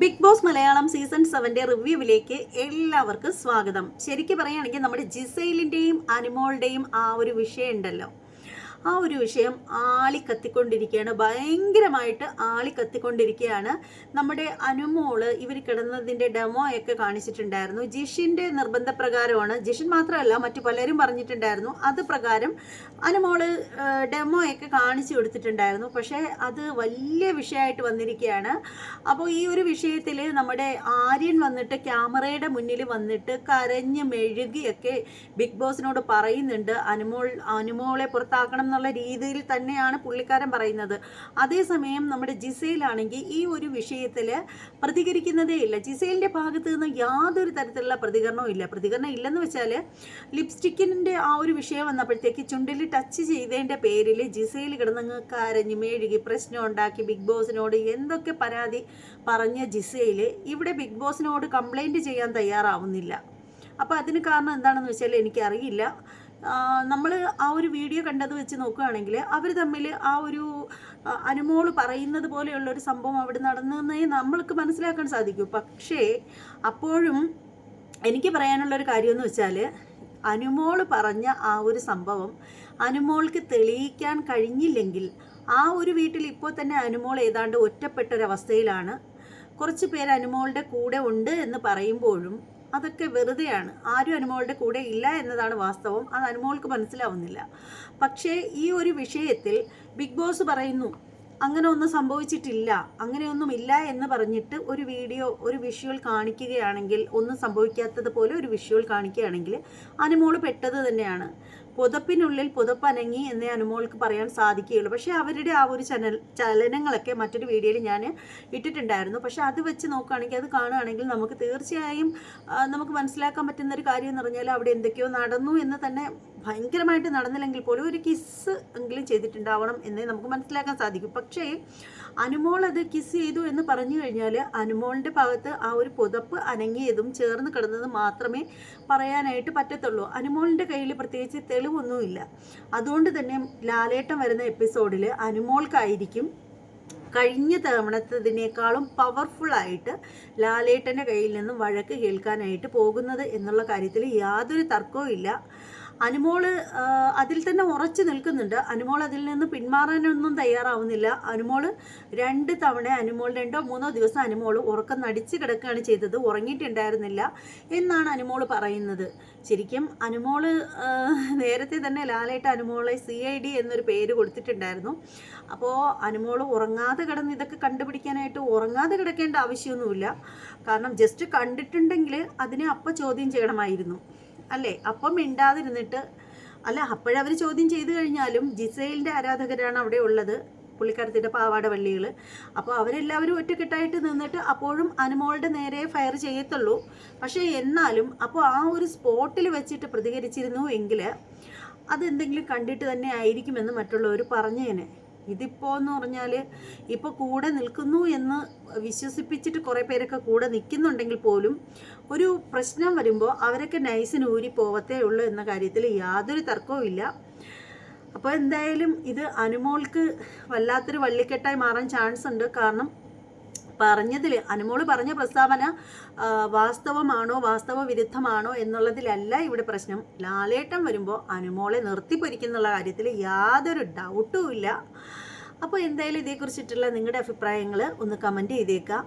Big Boss Malayalam season സെവന്റെ റിവ്യൂവിലേക്ക് എല്ലാവർക്കും സ്വാഗതം. ശരിക്കും പറയുകയാണെങ്കിൽ നമ്മുടെ ജിസൈലിന്റെയും അനിമോളുടെയും ആ ഒരു വിഷയം ഉണ്ടല്ലോ ആ ഒരു വിഷയം ആളി കത്തിക്കൊണ്ടിരിക്കുകയാണ്. ഭയങ്കരമായിട്ട് ആളി കത്തിക്കൊണ്ടിരിക്കുകയാണ്. നമ്മുടെ അനുമോൾ ഇവർ കിടന്നതിന്റെ ഡെമോ ഒക്കെ കാണിച്ചിട്ടുണ്ടായിരുന്നു. ജിഷിന്റെ നിർബന്ധപ്രകാരമാണ്. ജിഷിൻ മാത്രമല്ല മറ്റു പലരും പറഞ്ഞിട്ടുണ്ടായിരുന്നു. അത് പ്രകാരം അനുമോൾ ഡെമോ ഒക്കെ കാണിച്ചു കൊടുത്തിട്ടുണ്ടായിരുന്നു. പക്ഷേ അത് വലിയ വിഷയമായിട്ട് വന്നിരിക്കുകയാണ്. അപ്പോൾ ഈ ഒരു വിഷയത്തിൽ നമ്മുടെ ആര്യൻ വന്നിട്ട് ക്യാമറയുടെ മുന്നിൽ വന്നിട്ട് കരഞ്ഞ് മെഴുകിയൊക്കെ ബിഗ് ബോസിനോട് പറയുന്നുണ്ട്. അനുമോൾ അനുമോളെ പുറത്താക്കണം എന്നുള്ള രീതിയിൽ തന്നെയാണ് പുള്ളിക്കാരൻ പറയുന്നത്. അതേസമയം നമ്മുടെ ജിസയിലാണെങ്കിൽ ഈ ഒരു വിഷയത്തിൽ പ്രതികരിക്കുന്നതേ ഇല്ല. ജിസയിലിന്റെ ഭാഗത്ത് നിന്ന് യാതൊരു തരത്തിലുള്ള പ്രതികരണവും ഇല്ല. പ്രതികരണം ഇല്ലെന്ന് വെച്ചാൽ ലിപ്സ്റ്റിക്കിന്റെ ആ ഒരു വിഷയം വന്നപ്പോഴത്തേക്ക് ചുണ്ടിൽ ടച്ച് ചെയ്തതിന്റെ പേരിൽ ജിസയിൽ കിടന്നങ്ങ് കരഞ്ഞ് മേഴുകി പ്രശ്നം ഉണ്ടാക്കി ബിഗ് ബോസിനോട് എന്തൊക്കെ പരാതി പറഞ്ഞ ജിസയിൽ ഇവിടെ ബിഗ് ബോസിനോട് കംപ്ലൈന്റ് ചെയ്യാൻ തയ്യാറാവുന്നില്ല. അപ്പോൾ അതിന് കാരണം എന്താണെന്ന് വെച്ചാൽ എനിക്കറിയില്ല. നമ്മൾ ആ ഒരു വീഡിയോ കണ്ടത് വെച്ച് നോക്കുകയാണെങ്കിൽ അവർ തമ്മിൽ ആ ഒരു അനുമോൾ പറയുന്നത് പോലെയുള്ള ഒരു സംഭവം അവിടെ നടന്നതെന്നേ നമ്മൾക്ക് മനസ്സിലാക്കാൻ സാധിക്കും. പക്ഷേ അപ്പോഴും എനിക്ക് പറയാനുള്ള ഒരു കാര്യമെന്ന് വെച്ചാൽ അനുമോൾ പറഞ്ഞ ആ ഒരു സംഭവം അനുമോൾക്ക് തെളിയിക്കാൻ കഴിഞ്ഞില്ലെങ്കിൽ ആ ഒരു വീട്ടിൽ ഇപ്പോൾ തന്നെ അനുമോൾ ഏതാണ്ട് ഒറ്റപ്പെട്ടൊരവസ്ഥയിലാണ്. കുറച്ച് പേര് അനുമോളുടെ കൂടെ ഉണ്ട് എന്ന് പറയുമ്പോഴും അതൊക്കെ വെറുതെയാണ്. ആരും അനുമോളുടെ കൂടെ ഇല്ല എന്നതാണ് വാസ്തവം. അത് അനുമോൾക്ക് മനസ്സിലാവുന്നില്ല. പക്ഷേ ഈ ഒരു വിഷയത്തിൽ ബിഗ് ബോസ് പറയുന്നു അങ്ങനെ ഒന്നും സംഭവിച്ചിട്ടില്ല. അങ്ങനെയൊന്നും ഇല്ല എന്ന് പറഞ്ഞിട്ട് ഒരു വീഡിയോ ഒരു വിഷ്വൽ കാണിക്കുകയാണെങ്കിൽ ഒന്നും സംഭവിക്കാത്തത് പോലെ ഒരു വിഷ്വൽ കാണിക്കുകയാണെങ്കിൽ അനുമോൾ പെട്ടത് തന്നെയാണ്. പുതപ്പിനുള്ളിൽ പുതപ്പനങ്ങി എന്നേ അനുമോൾക്ക് പറയാൻ സാധിക്കുകയുള്ളൂ. പക്ഷേ അവരുടെ ആ ഒരു ചനൽ ചലനങ്ങളൊക്കെ മറ്റൊരു വീഡിയോയിൽ ഞാൻ ഇട്ടിട്ടുണ്ടായിരുന്നു. പക്ഷേ അത് വെച്ച് നോക്കുകയാണെങ്കിൽ അത് കാണുകയാണെങ്കിൽ നമുക്ക് തീർച്ചയായും നമുക്ക് മനസ്സിലാക്കാൻ പറ്റുന്ന ഒരു കാര്യം എന്ന് പറഞ്ഞാൽ അവിടെ എന്തൊക്കെയോ നടന്നു എന്ന് തന്നെ ഭയങ്കരമായിട്ട് നടന്നില്ലെങ്കിൽ പോലും ഒരു കിസ് എങ്കിലും ചെയ്തിട്ടുണ്ടാവണം എന്നേ നമുക്ക് മനസ്സിലാക്കാൻ സാധിക്കും. പക്ഷേ അനുമോൾ അത് കിസ് ചെയ്തു എന്ന് പറഞ്ഞു കഴിഞ്ഞാൽ അനുമോളിന്റെ ഭാഗത്ത് ആ ഒരു പുതപ്പ് അനങ്ങിയതും ചേർന്ന് കിടന്നതും മാത്രമേ പറയാനായിട്ട് പറ്റത്തുള്ളൂ. അനുമോളിന്റെ കയ്യിൽ പ്രത്യേകിച്ച് തെളിവൊന്നുമില്ല. അതുകൊണ്ട് തന്നെ ലാലേട്ടം വരുന്ന എപ്പിസോഡിൽ അനുമോൾക്കായിരിക്കും കഴിഞ്ഞ തവണത്തതിനേക്കാളും പവർഫുള്ളായിട്ട് ലാലേട്ടന്റെ കയ്യിൽ നിന്നും വഴക്ക് കേൾക്കാനായിട്ട് പോകുന്നത് എന്നുള്ള കാര്യത്തിൽ യാതൊരു തർക്കവും ഇല്ല അനുമോൾ അതിൽ തന്നെ ഉറച്ചു നിൽക്കുന്നുണ്ട്. അനുമോൾ അതിൽ നിന്ന് പിന്മാറാനൊന്നും തയ്യാറാവുന്നില്ല. അനുമോൾ രണ്ട് തവണ അനുമോൾ രണ്ടോ മൂന്നോ ദിവസം അനുമോൾ ഉറക്കം നടിച്ച് കിടക്കുകയാണ് ചെയ്തത്. ഉറങ്ങിയിട്ടുണ്ടായിരുന്നില്ല എന്നാണ് അനുമോൾ പറയുന്നത്. ശരിക്കും അനുമോൾ നേരത്തെ തന്നെ ലാലേട്ട അനുമോളെ സി ഐ ഡി എന്നൊരു പേര് കൊടുത്തിട്ടുണ്ടായിരുന്നു. അപ്പോൾ അനുമോൾ ഉറങ്ങാതെ കിടന്ന് ഇതൊക്കെ കണ്ടുപിടിക്കാനായിട്ട് ഉറങ്ങാതെ കിടക്കേണ്ട ആവശ്യമൊന്നുമില്ല. കാരണം ജസ്റ്റ് കണ്ടിട്ടുണ്ടെങ്കിൽ അതിനെ അപ്പം ചോദ്യം ചെയ്യണമായിരുന്നു. അല്ലേ? അപ്പം മിണ്ടാതിരുന്നിട്ട് അല്ല അപ്പോഴവർ ചോദ്യം ചെയ്തു കഴിഞ്ഞാലും ജിസൈലിന്റെ ആരാധകരാണ് അവിടെ ഉള്ളത് പുള്ളിക്കാരത്തിന്റെ പാവാട വള്ളികൾ അപ്പോൾ അവരെല്ലാവരും ഒറ്റക്കെട്ടായിട്ട് നിന്നിട്ട് അപ്പോഴും അനുമോളുടെ നേരെ ഫയർ ചെയ്യത്തുള്ളൂ. പക്ഷേ എന്നാലും അപ്പോൾ ആ ഒരു സ്പോട്ടിൽ വെച്ചിട്ട് പ്രതികരിച്ചിരുന്നു എങ്കിൽ അതെന്തെങ്കിലും കണ്ടിട്ട് തന്നെ ആയിരിക്കുമെന്ന് മറ്റുള്ളവർ പറഞ്ഞേനെ. ഇതിപ്പോൾ എന്ന് പറഞ്ഞാൽ ഇപ്പോൾ കൂടെ നിൽക്കുന്നു എന്ന് വിശ്വസിപ്പിച്ചിട്ട് കുറേ പേരൊക്കെ കൂടെ നിൽക്കുന്നുണ്ടെങ്കിൽ പോലും ഒരു പ്രശ്നം വരുമ്പോൾ അവരൊക്കെ നൈസിന് ഊരി പോവത്തേ ഉള്ളൂ എന്ന കാര്യത്തിൽ യാതൊരു തർക്കവും ഇല്ല. അപ്പോൾ എന്തായാലും ഇത് അനുമോൾക്ക് വല്ലാത്തൊരു വള്ളിക്കെട്ടായി മാറാൻ ചാൻസ് ഉണ്ട്. കാരണം പറഞ്ഞതിൽ അനുമോൾ പറഞ്ഞ പ്രസ്താവന വാസ്തവമാണോ വാസ്തവ വിരുദ്ധമാണോ എന്നുള്ളതിലല്ല ഇവിടെ പ്രശ്നം. ലാലേട്ടം വരുമ്പോൾ അനുമോളെ നിർത്തിപ്പൊരിക്കുന്നുള്ള കാര്യത്തിൽ യാതൊരു ഡൗട്ടും ഇല്ല. അപ്പോൾ എന്തായാലും ഇതേക്കുറിച്ചിട്ടുള്ള നിങ്ങളുടെ അഭിപ്രായങ്ങൾ ഒന്ന് കമന്റ് ചെയ്തേക്കാം.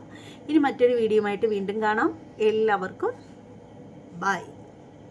ഇനി മറ്റൊരു വീഡിയോയുമായിട്ട് വീണ്ടും കാണാം. എല്ലാവർക്കും ബൈ.